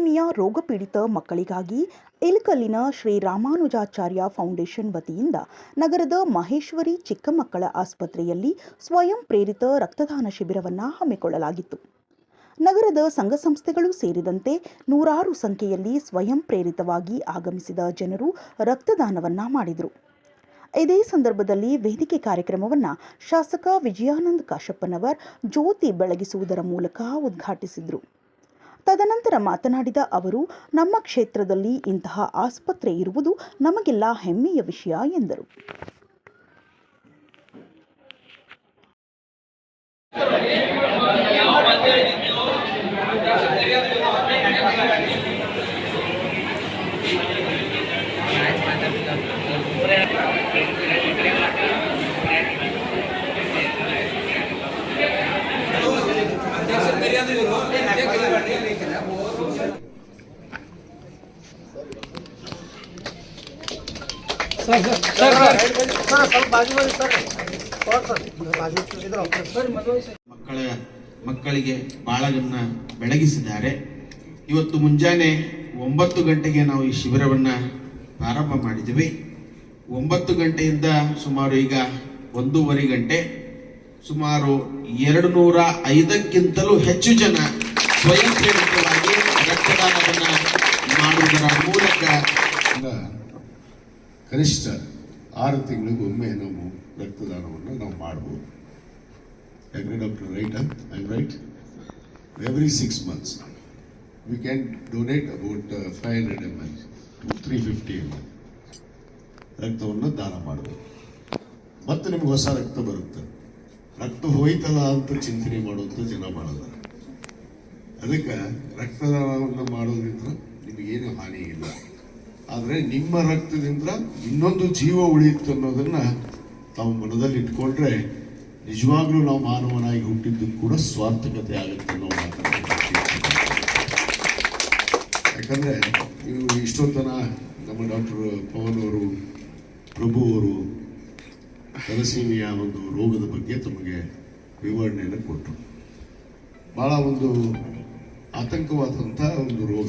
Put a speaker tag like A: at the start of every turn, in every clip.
A: ಥೆಲಸ್ಸೆಮಿಯಾ ರೋಗಪೀಡಿತ ಮಕ್ಕಳಿಗಾಗಿ ಇಲ್ಕಲ್ಲಿನ ಶ್ರೀ ರಾಮಾನುಜಾಚಾರ್ಯ ಫೌಂಡೇಶನ್ ವತಿಯಿಂದ ನಗರದ ಮಹೇಶ್ವರಿ ಚಿಕ್ಕ ಮಕ್ಕಳ ಆಸ್ಪತ್ರೆಯಲ್ಲಿ ಸ್ವಯಂ ಪ್ರೇರಿತ ರಕ್ತದಾನ ಶಿಬಿರವನ್ನು ಹಮ್ಮಿಕೊಳ್ಳಲಾಗಿತ್ತು. ನಗರದ ಸಂಘ ಸಂಸ್ಥೆಗಳು ಸೇರಿದಂತೆ ನೂರಾರು ಸಂಖ್ಯೆಯಲ್ಲಿ ಸ್ವಯಂ ಪ್ರೇರಿತವಾಗಿ ಆಗಮಿಸಿದ ಜನರು ರಕ್ತದಾನವನ್ನ ಮಾಡಿದರು. ಇದೇ ಸಂದರ್ಭದಲ್ಲಿ ವೇದಿಕೆ ಕಾರ್ಯಕ್ರಮವನ್ನು ಶಾಸಕ ವಿಜಯಾನಂದ ಕಾಶಪ್ಪನವರ್ ಜ್ಯೋತಿ ಬೆಳಗಿಸುವುದರ ಮೂಲಕ ಉದ್ಘಾಟಿಸಿದರು. ತದನಂತರ ಮಾತನಾಡಿದ ಅವರು ನಮ್ಮ ಕ್ಷೇತ್ರದಲ್ಲಿ ಇಂತಹ ಆಸ್ಪತ್ರೆ ಇರುವುದು ನಮಗೆಲ್ಲ ಹೆಮ್ಮೆಯ ವಿಷಯ ಎಂದರು.
B: ಮಕ್ಕಳ, ಮಕ್ಕಳಿಗೆ ಬಾಳಗನ್ನ ಬೆಳಗಿಸಿದ್ದಾರೆ. ಇವತ್ತು ಮುಂಜಾನೆ ಒಂಬತ್ತು ಗಂಟೆಗೆ ನಾವು ಈ ಶಿಬಿರವನ್ನು ಪ್ರಾರಂಭ ಮಾಡಿದ್ದೀವಿ. ಒಂಬತ್ತು ಗಂಟೆಯಿಂದ ಸುಮಾರು ಈಗ ಒಂದೂವರೆ ಗಂಟೆ, ಸುಮಾರು ಎರಡು ನೂರ ಐದಕ್ಕಿಂತಲೂ ಹೆಚ್ಚು ಜನ ಸ್ವಯಂ ಪ್ರೇರಿತವಾಗಿ ರಕ್ತದಾನವನ್ನು ಮಾಡುವುದರ ಮೂಲಕ
C: ಕನಿಷ್ಠ ಆರು ತಿಂಗಳಿಗೊಮ್ಮೆ ನಾವು ರಕ್ತದಾನವನ್ನು ನಾವು ಮಾಡ್ಬೋದು. ಯಾಕಂದರೆ doctor right I right every six months we can donate about five hundred M L three fifty M L ರಕ್ತವನ್ನು ದಾನ ಮಾಡಬೇಕು ಮತ್ತೆ ನಿಮ್ಗೆ ಹೊಸ ರಕ್ತ ಬರುತ್ತೆ. ರಕ್ತ ಹೋಯ್ತಲ್ಲ ಅಂತ ಚಿಂತನೆ ಮಾಡುವಂಥ ಜನ ಮಾಡಲ್ಲ. ಅದಕ್ಕೆ ರಕ್ತದಾನವನ್ನು ಮಾಡೋದ್ರಿಂದ ನಿಮಗೇನು ಹಾನಿ ಇಲ್ಲ. ಆದರೆ ನಿಮ್ಮ ರಕ್ತದಿಂದ ಇನ್ನೊಂದು ಜೀವ ಉಳಿಯುತ್ತೆ ಅನ್ನೋದನ್ನ ತಾವು ಮನದಲ್ಲಿ ಇಟ್ಕೊಂಡ್ರೆ ನಿಜವಾಗ್ಲೂ ನಾವು ಮಾನವನಾಗಿ ಹುಟ್ಟಿದ್ದು ಕೂಡ ಸ್ವಾರ್ಥಕತೆ ಆಗುತ್ತೆ ಅನ್ನೋ ಮಾತಾಡ್ತೀವಿ ಯಾಕಂದರೆ ನೀವು ಇಷ್ಟೊತ್ತನ ನಮ್ಮ ಡಾಕ್ಟರ್ ಪವನ್ ಅವರು, ಪ್ರಭು ಅವರು, ತಲಸೀಮಿಯ ಒಂದು ರೋಗದ ಬಗ್ಗೆ ತಮಗೆ ವಿವರಣೆಯನ್ನು ಕೊಟ್ಟರು. ಬಹಳ ಒಂದು ಆತಂಕವಾದಂಥ ಒಂದು ರೋಗ.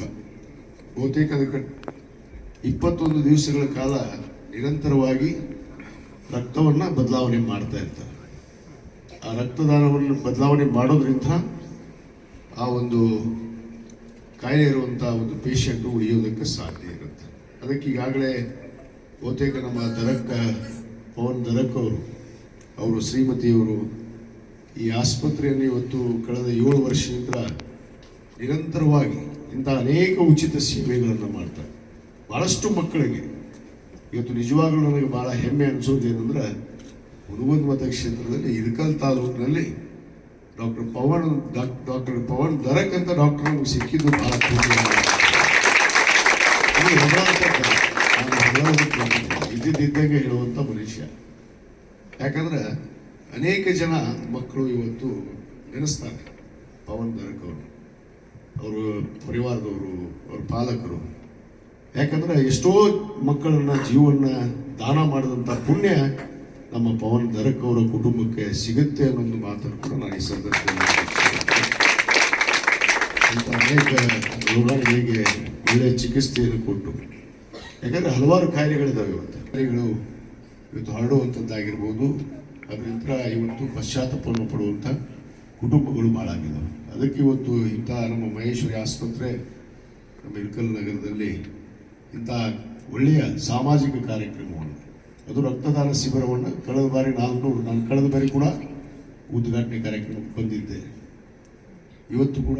C: ಬಹುತೇಕ ಅದಕ್ಕೆ ಇಪ್ಪತ್ತೊಂದು ದಿವಸಗಳ ಕಾಲ ನಿರಂತರವಾಗಿ ರಕ್ತವನ್ನು ಬದಲಾವಣೆ ಮಾಡ್ತಾ ಇರ್ತಾರೆ. ಆ ರಕ್ತದಾನವನ್ನು ಬದಲಾವಣೆ ಮಾಡೋದ್ರಿಂದ ಆ ಒಂದು ಕಾಯಿಲೆ ಇರುವಂಥ ಒಂದು ಪೇಷಂಟ್ ಉಳಿಯೋದಕ್ಕೆ ಸಾಧ್ಯ ಇರುತ್ತೆ. ಅದಕ್ಕೆ ಈಗಾಗಲೇ ಬಹುತೇಕ ನಮ್ಮ ದರಕ್ಕ, ಪವನ್ ದರಕ್ ಅವರು ಅವರು ಶ್ರೀಮತಿಯವರು ಈ ಆಸ್ಪತ್ರೆಯನ್ನು ಇವತ್ತು ಕಳೆದ ಏಳು ವರ್ಷದಿಂದ ನಿರಂತರವಾಗಿ ಇಂಥ ಅನೇಕ ಉಚಿತ ಸೇವೆಗಳನ್ನು ಮಾಡ್ತಾರೆ ಬಹಳಷ್ಟು ಮಕ್ಕಳಿಗೆ ಇವತ್ತು ನಿಜವಾಗ್ಲೂ ನನಗೆ ಬಹಳ ಹೆಮ್ಮೆ ಅನಿಸೋದು ಏನಂದ್ರೆ ಹುಡುಗನ ಮತಕ್ಷೇತ್ರದಲ್ಲಿ ಇಳಕಲ್ ತಾಲೂಕಿನಲ್ಲಿ ಡಾಕ್ಟರ್ ಪವನ್ ಡಾಕ್ಟರ್ ಪವನ್ ದರಕ್ ಅಂತ ಡಾಕ್ಟರ್ ನಮಗೆ ಸಿಕ್ಕಿದ್ದು ಬಂದಿಲ್ಲ. ಇದ್ದಿದ್ದಂಗೆ ಹೇಳುವಂತ ಮನುಷ್ಯ. ಯಾಕಂದ್ರೆ ಅನೇಕ ಜನ ಮಕ್ಕಳು ಇವತ್ತು ನೆನೆಸ್ತಾರೆ. ಪವನ್ ದರಕ್ ಅವರು. ಅವರು ಪರಿವಾರದವರು, ಅವ್ರ ಪಾಲಕರು. ಯಾಕಂದ್ರೆ ಎಷ್ಟೋ ಮಕ್ಕಳನ್ನ ಜೀವನ ದಾನ ಮಾಡಿದಂಥ ಪುಣ್ಯ ನಮ್ಮ ಪವನ್ ದರಕ್ ಅವರ ಕುಟುಂಬಕ್ಕೆ ಸಿಗುತ್ತೆ ಅನ್ನೋದು ಮಾತನ್ನು ಕೂಡ ನಾನು ಈ ಸಂದರ್ಭದಲ್ಲಿ ಅನೇಕ ರೋಗಿಗಳಿಗೆ ಒಳ್ಳೆ ಚಿಕಿತ್ಸೆಯನ್ನು ಕೊಟ್ಟು, ಯಾಕಂದರೆ ಹಲವಾರು ಕಾಯಿಲೆಗಳಿದ್ದಾವೆ ಇವತ್ತು. ಕಾಯಿಲೆಗಳು ಇವತ್ತು ಹರಡುವಂಥದ್ದಾಗಿರ್ಬೋದು ಅದರಿಂದ ಇವತ್ತು ಪಶ್ಚಾತ್ತಾಪವನ್ನು ಪಡುವಂಥ ಕುಟುಂಬಗಳು ಭಾಳ ಆಗಿದ್ದಾವೆ ಅದಕ್ಕೆ ಇವತ್ತು ಇಂಥ ನಮ್ಮ ಮಹೇಶ್ವರಿ ಆಸ್ಪತ್ರೆ ನಮ್ಮ ನಗರದಲ್ಲಿ ಇಂಥ ಒಳ್ಳೆಯ ಸಾಮಾಜಿಕ ಕಾರ್ಯಕ್ರಮವನ್ನು. ಅದು ರಕ್ತದಾನ ಶಿಬಿರವನ್ನು ಕಳೆದ ಬಾರಿ ನಾಲ್ಕುನೂರು ನಾನು ಕಳೆದ ಬಾರಿ ಕೂಡ ಉದ್ಘಾಟನೆ ಕಾರ್ಯಕ್ರಮಕ್ಕೆ ಬಂದಿದ್ದೆ. ಇವತ್ತು ಕೂಡ